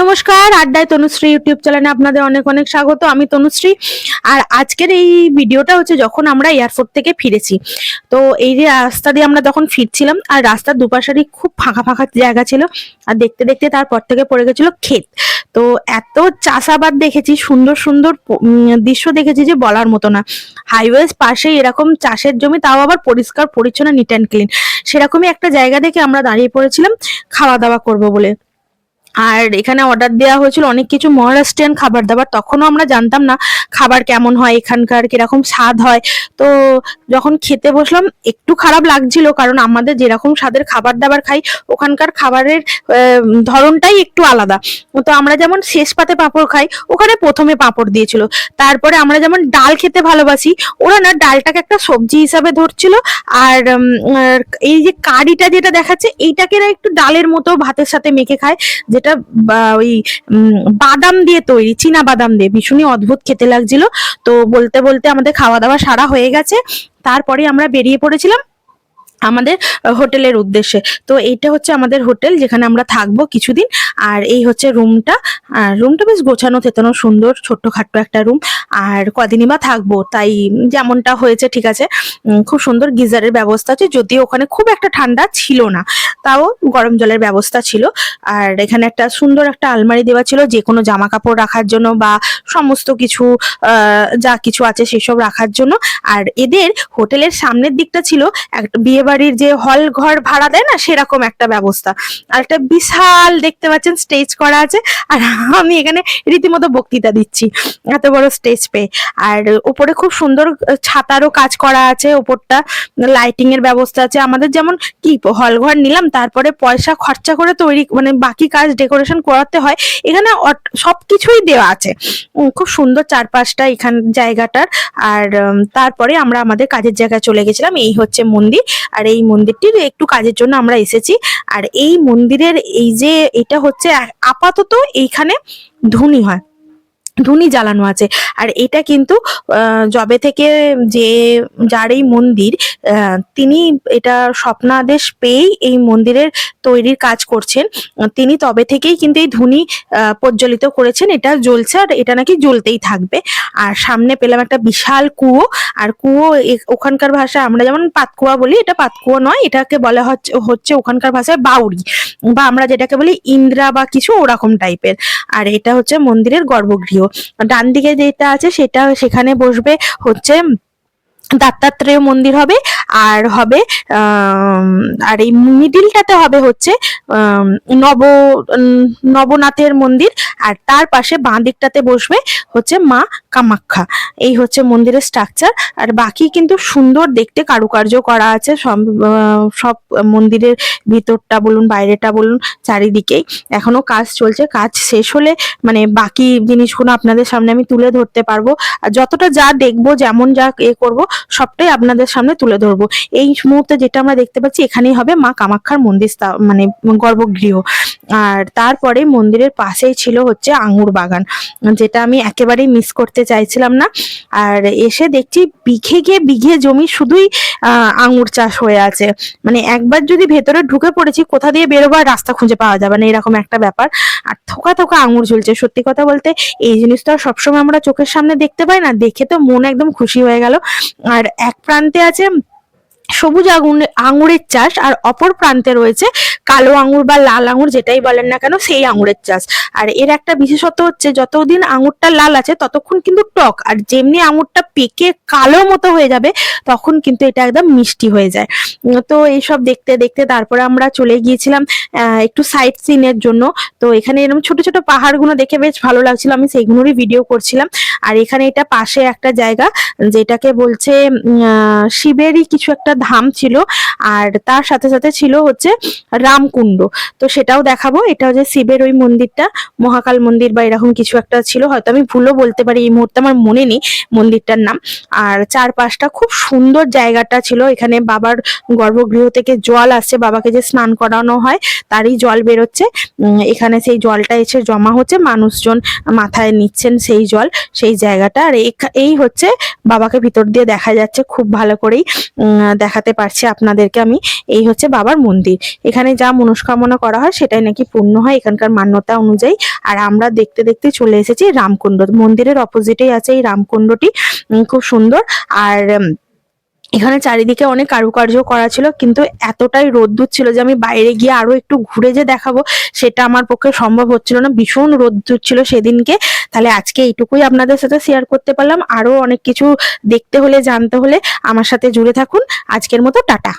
নমস্কার, আড্ডায় তনুশ্রী ইউটিউব চ্যানেলে আপনাদের অনেক অনেক স্বাগত। আমি তনুশ্রী। আর আজকের এই ভিডিওটা হচ্ছে যখন আমরা এয়ারপোর্ট থেকে ফিরেছি। তো এই যে রাস্তা দিয়ে আমরা তখন ফিরছিলাম, আর রাস্তার দুপাশারই খুব ফাঁকা ফাঁকা জায়গা ছিল, আর দেখতে দেখতে তারপর থেকে পড়ে গেছিল ক্ষেত। তো এত চাষাবাদ দেখেছি, সুন্দর সুন্দর দৃশ্য দেখেছি যে বলার মতো না। হাইওয়েজ পাশে এরকম চাষের জমি, তাও আবার পরিষ্কার, পরিচ্ছন্ন নিট অ্যান্ড ক্লিন সেরকমই একটা জায়গা দেখে আমরা দাঁড়িয়ে পড়েছিলাম, খাওয়া দাওয়া করব বলে। আর এখানে অর্ডার দেওয়া হয়েছিল অনেক কিছু মহারাষ্ট্রিয়ান খাবার দাবার, তখনও আমরা জানতাম না খাবার কেমন হয়, এখানকার কীরকম স্বাদ হয়। তো যখন খেতে বসলাম, একটু খারাপ লাগছিল কারণ আমাদের যেরকম স্বাদের খাবার দাবার খাই, ওখানকার খাবারের ধরনটাই একটু আলাদা। তো আমরা যেমন শেষ পাতে পাঁপড় খাই, ওখানে প্রথমে পাঁপড় দিয়েছিল। তারপরে আমরা যেমন ডাল খেতে ভালোবাসি, ওরা না ডালটাকে একটা সবজি হিসাবে ধরছিল, আর এই যে কারিটা যেটা দেখাচ্ছে, এইটাকে এরা একটু ডালের মতো ভাতের সাথে মেখে খায়, যেটা বা- ওই বাদাম দিয়ে তৈরি, চীনা বাদাম দিয়ে। ভীষণই অদ্ভুত, খেতে লাগছিল। তো বলতে বলতে আমাদের খাওয়া দাওয়া সারা হয়ে গেছে। তারপরে আমরা বেরিয়ে পড়েছিলাম আমাদের হোটেলের উদ্দেশ্যে। তো এইটা হচ্ছে আমাদের হোটেল যেখানে আমরা থাকব কিছুদিন। আর এই হচ্ছে রুমটা। আর রুমটা বেশ গোছানো, থেতানো, সুন্দর, ছোট্টখাট্ট একটা রুম। আর কদিনই বা থাকব, তাই যেমনটা হয়েছে, ঠিক আছে। খুব সুন্দর গিজারের ব্যবস্থা আছে, যদিও ওখানে খুব একটা ঠান্ডা ছিল না। তাও গরম জলের ব্যবস্থা ছিল। আর এখানে একটা সুন্দর একটা আলমারি দেওয়া ছিল, যে কোনো জামা কাপড় রাখার জন্য বা সমস্ত কিছু যা কিছু আছে সেসব রাখার জন্য। আর এদের হোটেলের সামনের দিকটা ছিল একটা বিয়ে বাড়ির যে হল ঘর ভাড়া দেয় না, সেরকম একটা ব্যবস্থা। আর একটা বিশাল দেখতে পাচ্ছেন স্টেজ করা আছে, আর আমি এখানে রীতিমতো বক্তৃতা দিচ্ছি, এত বড় স্টেজ পেয়ে। আর উপরে খুব সুন্দর ছাতারও কাজ করা আছে ওপরটা লাইটিং এর ব্যবস্থা আছে। আমাদের যেমন কি হল ঘর নিলাম, তারপরে পয়সা খরচা করে তৈরি মানে বাকি কাজ ডেকোরেশন করাতে হয়, এখানে অট- সবকিছুই দেওয়া আছে। খুব সুন্দর চারপাশটা এখান জায়গাটার। আর তারপরে আমরা আমাদের কাজের জায়গায় চলে গেছিলাম, এই হচ্ছে মন্দির। আর এই মন্দিরটির একটু কাজের জন্য আমরা এসেছি। আর এই মন্দিরের এই যে এটা হচ্ছে আপাতত এইখানে ধুনি হয়। ধুনি জ্বালানো আছে। আর এটা কিন্তু জবে থেকে যে, যার এই মন্দির তিনি এটা স্বপ্নাদেশ পেয়েই এই মন্দিরের তৈরির কাজ করছেন। তিনি তবে থেকেই কিন্তু এই ধুনি প্রজ্বলিত করেছেন। এটা জ্বলছে আর এটা নাকি জ্বলতেই থাকবে। আর সামনে পেলাম একটা বিশাল কুয়ো। আর কুয়ো ওখানকার ভাষায় আমরা যেমন পাতকুয়া বলি, এটা পাতকুয়ো নয়, এটাকে বলা হচ্ছে হচ্ছে ওখানকার ভাষায় বাউরি বা আমরা যেটাকে বলি ইন্দ্রা বা কিছু ওরকম টাইপের আর এটা হচ্ছে মন্দিরের গর্ভগৃহ। ডান দিকে যেটা আছে সেটা সেখানে বসবে হচ্ছে দত্তাত্রেয় মন্দির হবে, আর হবে আর এই মিডিলটাতে হবে হচ্ছে নব নবনাথের মন্দির, আর তার পাশে বাঁ দিকটাতে বসবে হচ্ছে মা কামাখ্যা। এই হচ্ছে মন্দিরের স্ট্রাকচার আর বাকি কিন্তু সুন্দর দেখতে কারুকার্য করা আছে, সব সব মন্দিরের ভিতরটা বলুন, বাইরেটা বলুন, চারিদিকেই। এখনও কাজ চলছে, কাজ শেষ হলে মানে বাকি জিনিসগুলো আপনাদের সামনে আমি তুলে ধরতে পারব। আর যতটা যা দেখব, যেমন যা এ করব, সবটাই আপনাদের সামনে তুলে ধরবো। এই মুহূর্তে যেটা আমরা দেখতে পাচ্ছি, এখানেই হবে মা কামাখ্যার মন্দির মানে গর্ভগৃহ। আর তারপরে মন্দিরের পাশেই ছিল হচ্ছে আঙুর বাগান, যেটা আমি একেবারেই মিস করতে চাইছিলাম না। আর এসে দেখছি বিঘে গিয়ে বিঘে জমি শুধুই আঙুর চাষ হয়ে আছে। মানে একবার যদি ভেতরে ঢুকে পড়েছি, কোথা দিয়ে বেরোবার রাস্তা খুঁজে পাওয়া যাবে না, এরকম একটা ব্যাপার। আর থোকা থোকা আঙুর ঝুলছে। সত্যি কথা বলতে এই জিনিস তো আর সবসময় আমরা চোখের সামনে দেখতে পাই না। দেখে তো মন একদম খুশি হয়ে গেল। আর এক প্রান্তে আছে সবুজ আগুন আঙুরের চাষ আর অপর প্রান্তে রয়েছে কালো আঙুর বা লাল আঙুর যেটাই বলেন না কেন, সেই আঙুরের চাষ। আর এর একটা বিশেষত্ব হচ্ছে যতদিন আঙুরটা লাল আছে, ততক্ষণ কিন্তু টক। আর যেমনি আঙুরটা পেকে কালো মতো হয়ে যাবে, তখন কিন্তু এটা একদম মিষ্টি হয়ে যায়। তো এইসব দেখতে দেখতে তারপরে আমরা চলে গিয়েছিলাম একটু সাইট সিনের জন্য। তো এখানে এরকম ছোট ছোট পাহাড়গুলো দেখে বেশ ভালো লাগছিল। আমি সেইগুলোরই ভিডিও করছিলাম। আর এখানে এটা পাশে একটা জায়গা যেটাকে বলছে শিবেরই কিছু একটা ধাম ছিল আর তার সাথে সাথে ছিল হচ্ছে রামকুণ্ড। তো সেটাও দেখাবো। এটা হচ্ছে শিবের ওই মন্দিরটা, মহাকাল মন্দির বা এরকম কিছু একটা ছিল। হয়তো আমি ভুলও বলতে পারি, এই মুহূর্তে আমার মনে নেই মন্দিরটার নাম। আর চারপাশটা খুব সুন্দর জায়গাটা ছিল। এখানে বাবার গর্ভগৃহ থেকে জল আসছে, বাবাকে যে স্নান করানো হয় তারই জল বেরোচ্ছে। এখানে সেই জলটা এসে জমা হচ্ছে। মানুষজন মাথায় নিচ্ছেন সেই জল। সেই জায়গাটা। আর এই হচ্ছে বাবাকে ভিতর দিয়ে দেখা যাচ্ছে খুব ভালো করেই দেখাতে পারছি আপনাদেরকে আমি। এই হচ্ছে বাবার মন্দির। এখানে যা মনস্কামনা করা হয় সেটাই নাকি পূর্ণ হয় এখানকার মান্যতা অনুযায়ী। আর আমরা দেখতে দেখতে চলে এসেছি রামকুণ্ড। মন্দিরের অপোজিটেই আছে এই রামকুণ্ডটি খুব সুন্দর। আর এখানে চারিদিকে অনেক কারুকার্য করা ছিল, কিন্তু এতটাই রোদ্দুর ছিল যে আমি বাইরে গিয়ে আরও একটু ঘুরে যে দেখাবো, সেটা আমার পক্ষে সম্ভব হচ্ছিল না। ভীষণ রোদ্দুর ছিল সেদিনকে। তাহলে আজকে এইটুকুই আপনাদের সাথে শেয়ার করতে পারলাম। আরও অনেক কিছু দেখতে হলে, জানতে হলে আমার সাথে জুড়ে থাকুন। আজকের মতো টাটা।